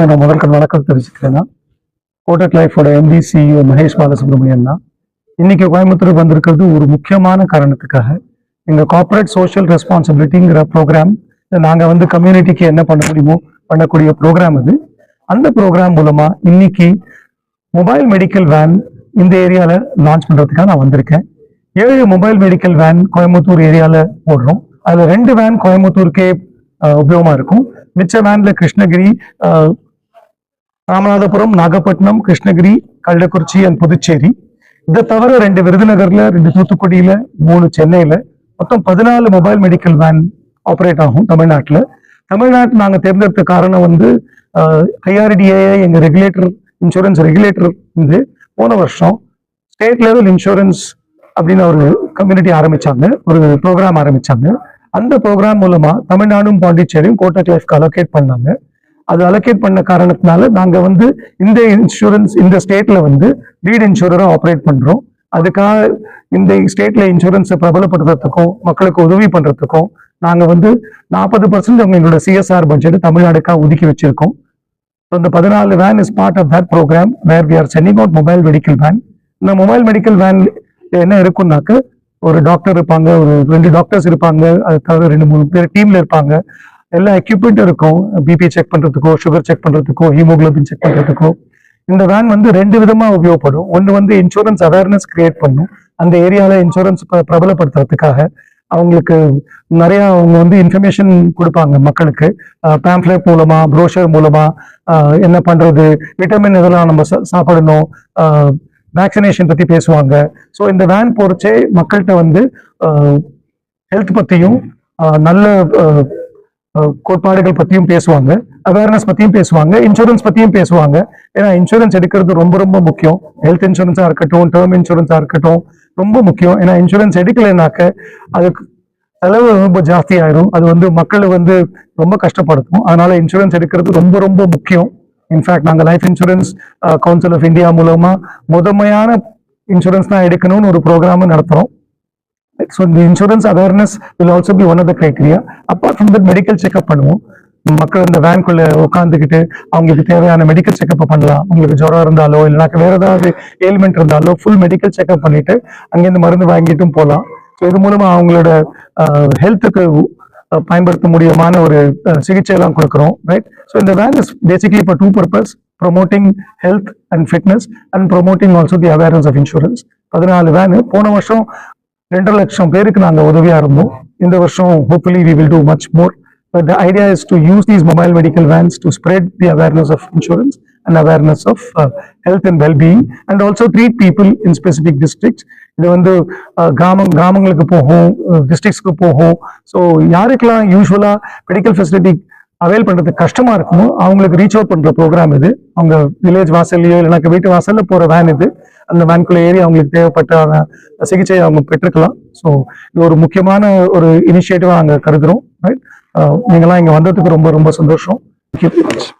நான் முதற்கண் வணக்கம் தெரிவிச்சுக்கிறேன்னா கோட்டட் லைஃபோட எம்டி சிஇஓ மகேஷ் பாலசுப்ரமணியன் தான். இன்னைக்கு கோயம்புத்தூர் வந்திருக்கிறது ஒரு முக்கியமான காரணத்துக்காக. எங்கள் கார்ப்பரேட் சோஷியல் ரெஸ்பான்சிபிலிட்டிங்கிற ப்ரோக்ராம் நாங்க வந்து கம்யூனிட்டிக்கு என்ன பண்ண முடியுமோ பண்ணக்கூடிய ப்ரோக்ராம் இது அந்த ப்ரோக்ராம் மூலமா இன்னைக்கு மொபைல் மெடிக்கல் வேன் இந்த ஏரியால லான்ச் பண்றதுக்காக நான் வந்திருக்கேன். ஏழு மொபைல் மெடிக்கல் வேன் கோயம்புத்தூர் ஏரியால போடுறோம். அதுல ரெண்டு வேன் கோயம்புத்தூருக்கே உபயோகமாக உபயோகமா இருக்கும். மிச்ச வேன்ல கிருஷ்ணகிரி ராமநாதபுரம் நாகப்பட்டினம் கிருஷ்ணகிரி கள்ளக்குறிச்சி அண்ட் புதுச்சேரி. இதை தவிர ரெண்டு விருதுநகர்ல ரெண்டு தூத்துக்குடியில மூணு சென்னையில மொத்தம் பதினாலு மொபைல் மெடிக்கல் வேன் ஆப்ரேட் ஆகும் தமிழ்நாட்டில். தமிழ்நாட்டில் நாங்கள் தேர்ந்தெடுத்த காரணம் வந்து ஐஆர்டிஏ எங்கள் ரெகுலேட்டர் இன்சூரன்ஸ் ரெகுலேட்டர் வந்து போன வருஷம் ஸ்டேட் லெவல் இன்சூரன்ஸ் அப்படின்னு ஒரு கம்யூனிட்டி ஆரம்பிச்சாங்க ஒரு ப்ரோக்ராம் ஆரம்பிச்சாங்க. அந்த ப்ரோக்ராம் மூலமா தமிழ்நாடும் பாண்டிச்சேரியும் கோட்டா கிளைஃப்க்கு அலோகேட் பண்ணாங்க. அது அலோகேட் பண்ண காரணத்தினால நாங்கள் வந்து இந்த இன்சூரன்ஸ் இந்த ஸ்டேட்ல வந்து லீட் இன்சூரராக ஆப்ரேட் பண்ணுறோம் அதுக்காக இந்த ஸ்டேட்ல இன்சூரன்ஸை பிரபலப்படுத்துறதுக்கும் மக்களுக்கு உதவி பண்ணுறதுக்கும் நாங்கள் வந்து நாற்பது பர்சன்ட் அவங்க எங்களோட சிஎஸ்ஆர் பட்ஜெட் தமிழ்நாடுக்காக ஒதுக்கி வச்சிருக்கோம். So, இந்த பதினாலு van is part of that programme where we are sending out mobile medical van இந்த மொபைல் மெடிக்கல் வேன் என்ன இருக்கும்னாக்க ஒரு டாக்டர் இருப்பாங்க ஒரு ரெண்டு டாக்டர்ஸ் இருப்பாங்க அது தவிர ரெண்டு மூணு பேர் டீம்ல இருப்பாங்க. எல்லா எக்யூப்மெண்ட் இருக்கும். பிபி செக் பண்றதுக்கோ சுகர் செக் பண்றதுக்கோ ஹீமோகுளோபின் செக் பண்றதுக்கோ. இந்த வேன் வந்து ரெண்டு விதமா உபயோகப்படும். ஒன்று வந்து இன்சூரன்ஸ் அவேர்னஸ் கிரியேட் பண்ணும். அந்த ஏரியால இன்சூரன்ஸ் பிரபலப்படுத்துறதுக்காக அவங்களுக்கு நிறைய அவங்க வந்து இன்ஃபர்மேஷன் கொடுப்பாங்க மக்களுக்கு. பேம்ப்ளெட் மூலமா ப்ரோஷர் மூலமா என்ன பண்றது விட்டமின் இதெல்லாம் நம்ம சா- சாப்பிடணும் வேக்சினேஷன் பத்தி பேசுவாங்க. ஸோ இந்த வேன் போறச்சே மக்கள்கிட்ட வந்து ஹெல்த் பத்தியும் நல்ல கோட்பாடுகள் பத்தியும் பேசுவாங்க அவேர்னஸ் பத்தியும் பேசுவாங்க இன்சூரன்ஸ் பத்தியும் பேசுவாங்க. ஏன்னா இன்சூரன்ஸ் எடுக்கிறது ரொம்ப ரொம்ப முக்கியம். ஹெல்த் இன்சூரன்ஸா இருக்கட்டும் டேர்ம் இன்சூரன்ஸா இருக்கட்டும் ரொம்ப முக்கியம். ஏன்னா இன்சூரன்ஸ் எடுக்கலைனாக்க அதுக்கு செலவு ரொம்ப ஜாஸ்தி ஆயிரும் அது வந்து மக்களை வந்து ரொம்ப கஷ்டப்படுத்தும். அதனால இன்சூரன்ஸ் எடுக்கிறது ரொம்ப ரொம்ப முக்கியம். இன்ஃபேக்ட் நாங்க life insurance council of India மூலமா முதன்மையான இன்சூரன்ஸ் தான் எடுக்கணும்னு ஒரு ப்ரோக்ராம் நடத்துறோம். ஸோ இந்த insurance awareness will also be one of the criteria apart from that medical checkup பண்ணுவோம். மக்கள் இந்த வேன்குள்ள உட்காந்துக்கிட்டு அவங்களுக்கு தேவையான மெடிக்கல் செக்அப் பண்ணலாம். உங்களுக்கு ஜுரம் இருந்தாலோ இல்லைனாக்க வேற ஏதாவது ஏல்மெண்ட் இருந்தாலோ ஃபுல் மெடிக்கல் செக்அப் பண்ணிட்டு அங்கேருந்து மருந்து வாங்கிட்டும் போகலாம் ஸோ இது மூலமா அவங்களோட ஹெல்த்துக்கு பயன்படுத்த முடியுமான ஒரு சிகிச்சை எல்லாம் கொடுக்குறோம் ரைட் ஸோ இந்த வேன் இஸ் பேசிக்லி இப்போ two purpose promoting health and fitness and promoting also the awareness of insurance பதினாலு வேனு போன வருஷம் ரெண்டரை லட்சம் பேருக்கு நாங்கள் உதவியாக இருந்தோம். இந்த வருஷம் hopefully we will do much more but the idea is to use these mobile medical vans to spread the awareness of insurance and awareness of health and wellbeing and also treat people in specific districts இது வந்து uh, கிராமம் கிராமங்களுக்கு போகும் uh, டிஸ்ட்ரிக்ஸ்க்கு போகும். So யாருக்கெல்லாம் யூஸ்வலாக medical facility avail பண்ணுறதுக்கு கஷ்டமாக இருக்குமோ அவங்களுக்கு ரீச் அவுட் பண்ணுற ப்ரோக்ராம் இது. அவங்க வில்லேஜ் வாசல்லையோ இல்லைனாக்க வீட்டு வாசல்ல போகிற வேன் இது. அந்த வேன்குள்ள ஏறி அவங்களுக்கு தேவைப்பட்ட சிகிச்சையை அவங்க பெற்றுக்கலாம் ஸோ இது ஒரு முக்கியமான ஒரு இனிஷியேட்டிவா நாங்கள் கருதுறோம் ரைட் நீங்களாம் இங்க வந்ததுக்கு ரொம்ப ரொம்ப சந்தோஷம். Thank you you.